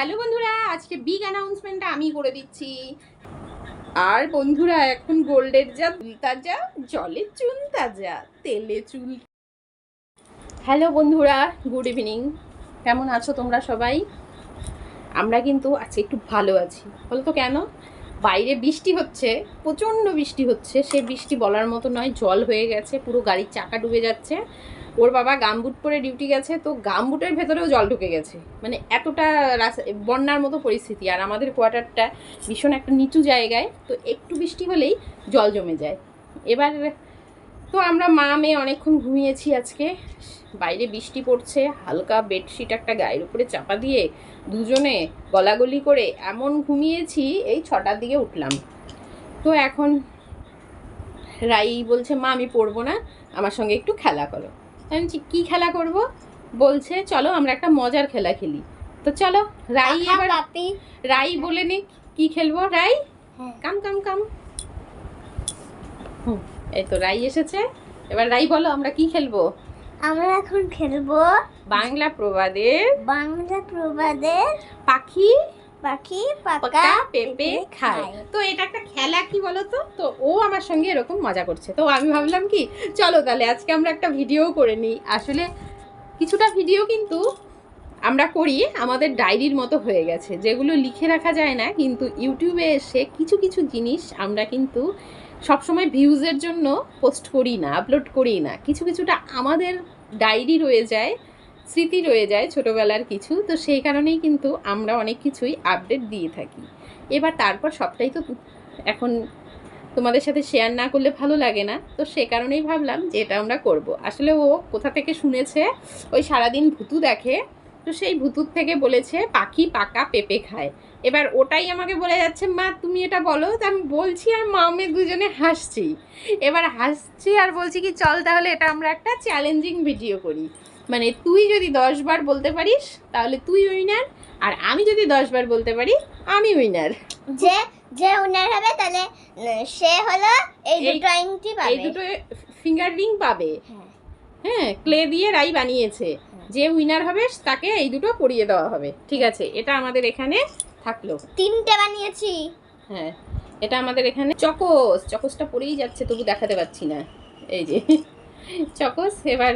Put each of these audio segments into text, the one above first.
Hello বন্ধুরা, আজকে big অ্যানাউন্সমেন্টটা আমি করে দিচ্ছি। আর বন্ধুরা, এখন গোল্ডের যা তাজা জলে চুন তাজা, তেলে চুল। হ্যালো বন্ধুরা গুড ইভিনিং কেমন আছো তোমরা সবাই? আমরা কিন্তু আজকে একটু ভালো আছি। বলো তো কেন? বাইরে বৃষ্টি হচ্ছে, প্রচণ্ড বৃষ্টি হচ্ছে। সে বৃষ্টি বলার মতো নয়, জল হয়ে গেছে, পুরো গাড়ির চাকা ডুবে যাচ্ছে। ওর বাবা গামবুট পরে ডিউটি গেছে, তো গামবুটের ভেতরেও জল ঢুকে গেছে। মানে এতটা বন্যার মতো পরিস্থিতি। আর আমাদের কোয়ার্টারটা ভীষণ একটা নিচু জায়গায়, তো একটু বৃষ্টি হলেই জল জমে যায়। এবার তো আমরা মা মেয়ে অনেকক্ষণ ঘুমিয়েছি আজকে। বাইরে বৃষ্টি পড়ছে, হালকা বেডশিট একটা গায়ের উপরে চাপা দিয়ে দুজনে গলাগলি করে এমন ঘুমিয়েছি, এই ছটার দিকে উঠলাম। তো এখন রাই বলছে, মা, আমি পড়ব না, আমার সঙ্গে একটু খেলা করো। আমি কী খেলা করব? বলছে চলো আমরা একটা মজার খেলা খেলি। তো চলো রাই এবার রাই বলে নে কি খেলব রাই? হ্যাঁ। কাম কাম কাম। হুম, এই তো রাই এসেছে। এবার রাই বলো আমরা কি খেলব? আমরা এখন খেলব বাংলা প্রবাদের বাংলা প্রবাদের পাখি পাখি পাকা পেঁপে খায় তো এটা একটা খেলা কি বলো তো তো ও আমার সঙ্গে এরকম মজা করছে। তো আমি ভাবলাম কি চলো তাহলে আজকে আমরা একটা ভিডিও করে নিই। আসলে কিছুটা ভিডিও কিন্তু আমরা করি আমাদের ডায়েরির মতো হয়ে গেছে। যেগুলো লিখে রাখা যায় না কিন্তু ইউটিউবে এসে কিছু কিছু জিনিস আমরা কিন্তু সবসময় ভিউজের জন্য পোস্ট করি না আপলোড করি না। কিছু কিছুটা আমাদের ডায়েরি রয়ে যায় স্মৃতি রয়ে যায় ছোটোবেলার কিছু, তো সেই কারণেই কিন্তু আমরা অনেক কিছুই আপডেট দিয়ে থাকি। এবার তারপর সবটাই তো এখন তোমাদের সাথে শেয়ার না করলে ভালো লাগে না, তো সে কারণেই ভাবলাম যে এটা আমরা করব। আসলে ও কোথা থেকে শুনেছে, ওই সারাদিন ভুতু দেখে, তো সেই ভুতুর থেকে বলেছে, পাখি পাকা পেঁপে খায়। এবার ওটাই আমাকে বলে যাচ্ছে, মা, তুমি এটা বলো? তো আমি বলছি, আর মা আমি দুজনে হাসছি। এবার হাসছি আর বলছি কি, চল তাহলে এটা আমরা একটা চ্যালেঞ্জিং ভিডিও করি। মানে তুই যদি দশ বার বলতে পারিস তাহলে তুই উইনার আর আমি যদি দশ বার বলতে পারি আমি উইনার যে যে উইনার হবে তাহলে সে হলো এই দুটো আংটি এই দুটো ফিঙ্গার রিং পাবে। হ্যাঁ। হ্যাঁ ক্লে দিয়ে রাই বানিয়েছে। যে উইনার হবে তাকে এই দুটো পরিয়ে দেওয়া হবে। ঠিক আছে এটা আমাদের এখানে থাকল। তিনটে বানিয়েছি। হ্যাঁ এটা আমাদের এখানে চকোস। চকোসটা পরেই যাচ্ছে তবু দেখাতে পাচ্ছি না। এই যে চকোস এবার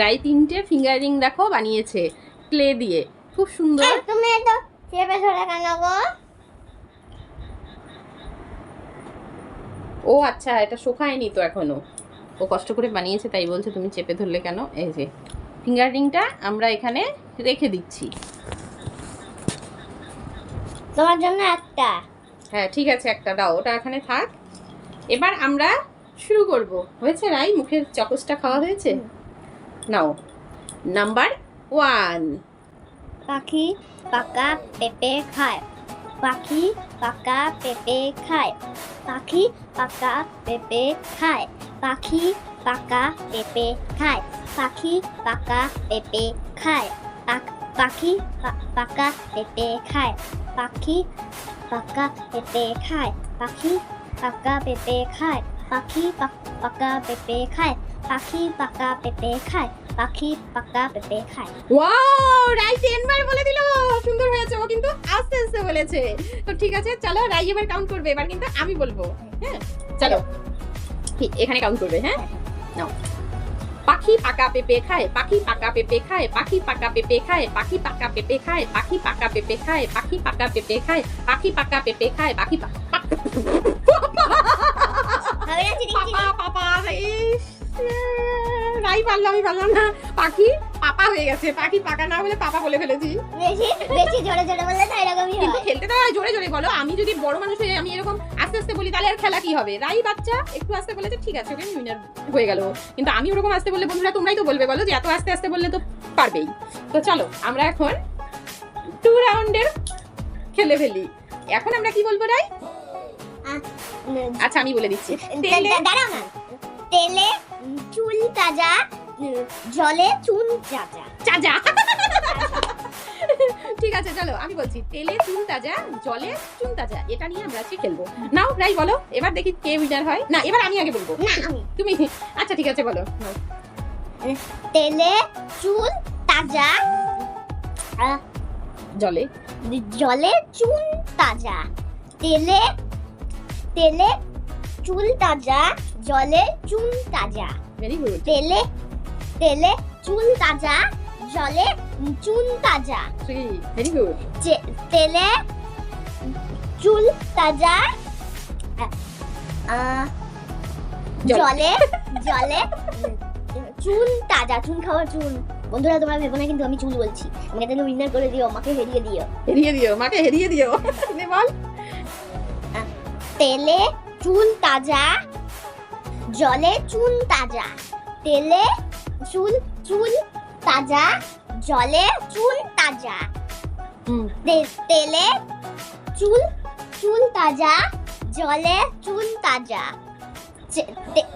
রাই তিনটে ফিঙ্গার দেখো বানিয়েছে ক্লে দিয়ে। খুব সুন্দর। তুমি চেপে ধরে কেন গো? ও আচ্ছা এটা শোকায়নি তো এখনও। ও কষ্ট করে বানিয়েছে তাই বলছে তুমি চেপে ধরলে কেন? এই যে ফিঙ্গার রিংটা আমরা এখানে রেখে দিচ্ছি। তোমার জন্য একটা। হ্যাঁ ঠিক আছে একটা দাও ওটা এখানে থাক। এবার আমরা শুরু করব। হয়েছে রাই? মুখের চকসটা খাওয়া হয়েছে? নাও নাম্বার ওয়ান পাখি পাকা পেঁপে খায় পাখি পাকা পেঁপে খায় পাখি পাকা পেঁপে খায় পাখি পাকা পেঁপে খায় পাখি পাকা পেঁপে খায় পাক- পাখি পা- পাকা পেঁপে খায় পাখি পাকা পেঁপে খায় পাখি পাকা পেঁপে খায় পাখি পাক- পাকা পেঁপে খায় পাখি পাকা পেঁপে খায় পাখি পাকা পেঁপে খায় ওয়াও রাই তিনবার বলে দিল সুন্দর হয়েছে ও কিন্তু আস্তে আস্তে বলেছে তো ঠিক আছে চলো রাই এবার কাউন্ট করবে এবার কিন্তু আমি বলব হ্যাঁ চলো এখানে কাউন্ট করবে হ্যাঁ নাও পাখি পাকা পেঁপে খায় পাখি পাকা পেঁপে খায় পাখি পাকা পেঁপে খায় পাখি পাকা পেঁপে খায় পাখি পাকা পেঁপে খায় পাখি পাকা পেঁপে খায় পাখি পাকা পেঁপে খায় পাখি পা- পা- হবে না চিড়িং চিড়িং? পাপা পাপা ইস, রাই পারলাম আমি পারলাম না। পাখি পাপা হয়ে গেছে। পাখি পাকা না বলে পাপা বলে ফেলেছি। বেশি বেশি জোরে জোরে বললে হয়। খেলতে তো হয় জোরে জোরে বলো। আমি যদি বড় মানুষ হয়ে আমি এরকম আস্তে আস্তে বলি তাহলে আর খেলা কি হবে? রাই বাচ্চা একটু আস্তে বলেছে ঠিক আছে ওকে উইনার হয়ে গেল। কিন্তু আমি ওরকম আস্তে বললে বন্ধুরা তোমরাই তো বলবে বলো যে এত আস্তে আস্তে বললে তো পারবেই। তো চলো আমরা এখন টু রাউন্ডের খেলে ফেলি। এখন আমরা কি বলব রাই? আচ্ছা আমি বলে দিচ্ছি। তেলে দাঁড়াও না। তেলে চুল তাজা জলে চুন তাজা চাজা ঠিক আছে চলো আমি বলছি তেলে চুন তাজা জলে চুন তাজা এটা নিয়ে আমরা আজকে খেলব। নাও রাই বলো এবার দেখি কে উইনার হয়। না এবার আমি আগে বলব। তুমি আচ্ছা ঠিক আছে বলো। তেলে চুল তাজা জলে। জলে চুন তাজা। তেলে তেলে চুল তাজা জলে চুন তাজা। ভেরি গুড তেলে তেলে চুল তাজা জলে চুন তাজা। ভেরি গুড তেলে চুল তাজা জলে। জলে চুন তাজা চুন খাওয়ার চুন বন্ধুরা তোমরা ভেবো না কিন্তু আমি চুল বলছি। আমাকে তাহলে উইনার করে দিও আমাকে হেরিয়ে দিও। হেরিয়ে দিও মাকে হেরিয়ে দিও। বল। তেলে চুন তাজা জলে চুন তাজা। তেলে চুল চুল তাজা জলে চুল তাজা। তেলে চুল চুল তাজা জলে চুল তাজা।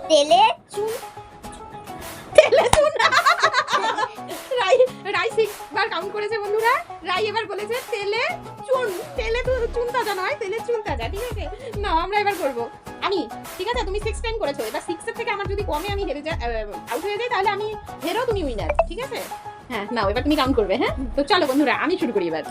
তেলে চুল তেলে রাই রাই করেছে বন্ধুরা। রাই এবার বলেছে, তেলে চুন, তেলে তো চুন তাজা নয়, তেলে তাজা, ঠিক আছে? না, আমরা এবার আমি, ঠিক আছে, তুমি সিক্স টাইম করেছ। এবার সিক্সের থেকে আমার যদি কমে আমি হেরে যাই হয়ে তাহলে আমি ঠিক আছে? হ্যাঁ এবার তুমি করবে হ্যাঁ? তো চলো বন্ধুরা, আমি শুরু করি এবার।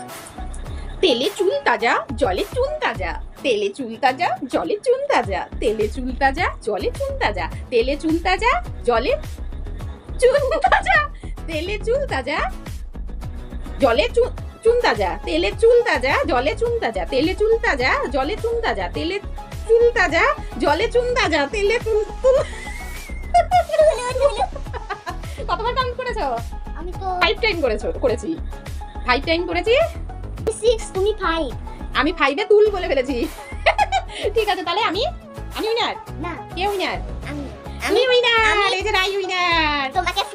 তেলে চুল তাজা, জলে চুন তাজা। তেলে চুল তাজা, জলে চুন তাজা। তেলে চুল তাজা, জলে চুন তাজা। তেলে চুল তাজা, জলে চুন তাজা তেলে চুল তাজা জলে চুন চুন তাজা তেলে চুল তাজা জলে চুন তাজা তেলে চুল তাজা জলে চুন তাজা তেলে চুল তাজা জলে চুন তাজা তেলে চুল চুল কতবার কাউন্ট করেছ? আমি তো ফাইভ টাইম করেছ করেছি। ফাইভ টাইম করেছি? সিক্স তুমি ফাইভ আমি ফাইভে তুল বলে ফেলেছি। ঠিক আছে তাহলে আমি আমি উইনার না। কে উইনার আমি। আমি উইনার আমি- এই যে রাই উইনার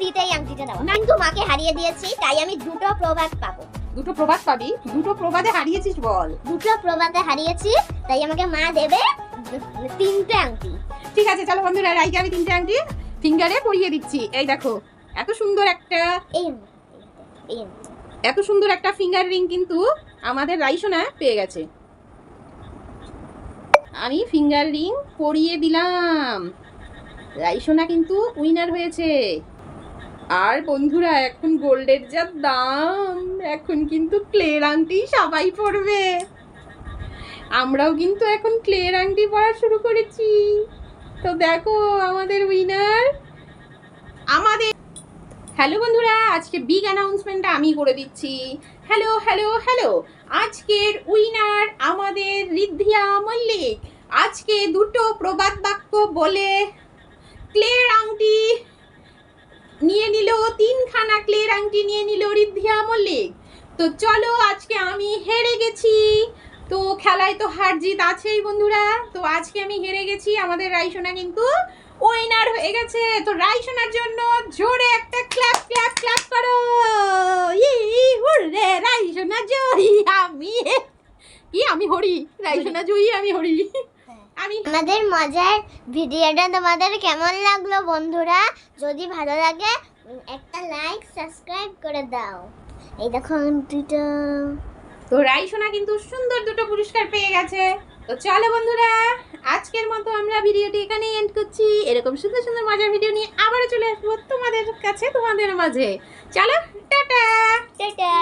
তোমাকে ফ্রিতেই আংটিটা দাও আমি তোমাকে হারিয়ে দিয়েছি তাই আমি দুটো প্রবাদ পাবো। দুটো প্রবাদ পাবি? দুটো প্রবাদে হারিয়েছিস বল। দুটো প্রবাদে হারিয়েছি তাই আমাকে মা দেবে তিনটে আংটি। ঠিক আছে চলো বন্ধুরা রাইকে আমি তিনটে আংটি ফিঙ্গারে পরিয়ে দিচ্ছি। এই দেখো এত সুন্দর একটা এই এত সুন্দর একটা ফিঙ্গার রিং কিন্তু আমাদের রাইসোনা পেয়ে গেছে। আমি ফিঙ্গার রিং পরিয়ে দিলাম। রাইসোনা কিন্তু উইনার হয়েছে। আর বন্ধুরা, এখন গোল্ডের যা দাম, এখন কিন্তু ক্লের আংটি সবাই পরবে। আমরাও কিন্তু এখন ক্লের আংটি পরা শুরু করেছি। তো দেখো, আমাদের উইনার আমাদের হ্যালো বন্ধুরা, আজকে বিগ অ্যানাউন্সমেন্টটা আমি করে দিচ্ছি। হ্যালো হ্যালো হ্যালো আজকের উইনার আমাদের রিদ্ধিয়া মল্লিক। আজকে দুটো প্রবাদ বাক্য বলে ক্লের আংটি নিয়ে নিল তিনখানা ক্লের আংটি, নিয়ে নিল রিদ্ধিয়া মল্লিক তো চলো, আজকে আমি হেরে গেছি। তো খেলায় তো হার জিত আছেই বন্ধুরা। তো আজকে আমি হেরে গেছি, আমাদের রাইসোনা কিন্তু উইনার হয়ে গেছে। তো রাইসোনার জন্য জোরে একটা ক্ল্যাপ ক্ল্যাপ ক্ল্যাপ করো। ই হুররে, রাইসোনা জয়ী, আমি কি, আমি হরি? রাইসোনা জয়ী, আমি হরি। আমি আমাদের মজার ভিডিওটা তোমাদের কেমন লাগল বন্ধুরা? যদি ভালো লাগে একটা লাইক সাবস্ক্রাইব করে দাও। এই দেখো আংটিটা। তো রাইসোনা কিন্তু সুন্দর দুটো পুরস্কার পেয়ে গেছে। তো চলো বন্ধুরা আজকের মতো আমরা ভিডিওটি এখানে এন্ড করছি। এরকম সুন্দর সুন্দর মজার ভিডিও নিয়ে আবারও চলে আসব তোমাদের কাছে তোমাদের মাঝে। চলো টাটা! টাটা!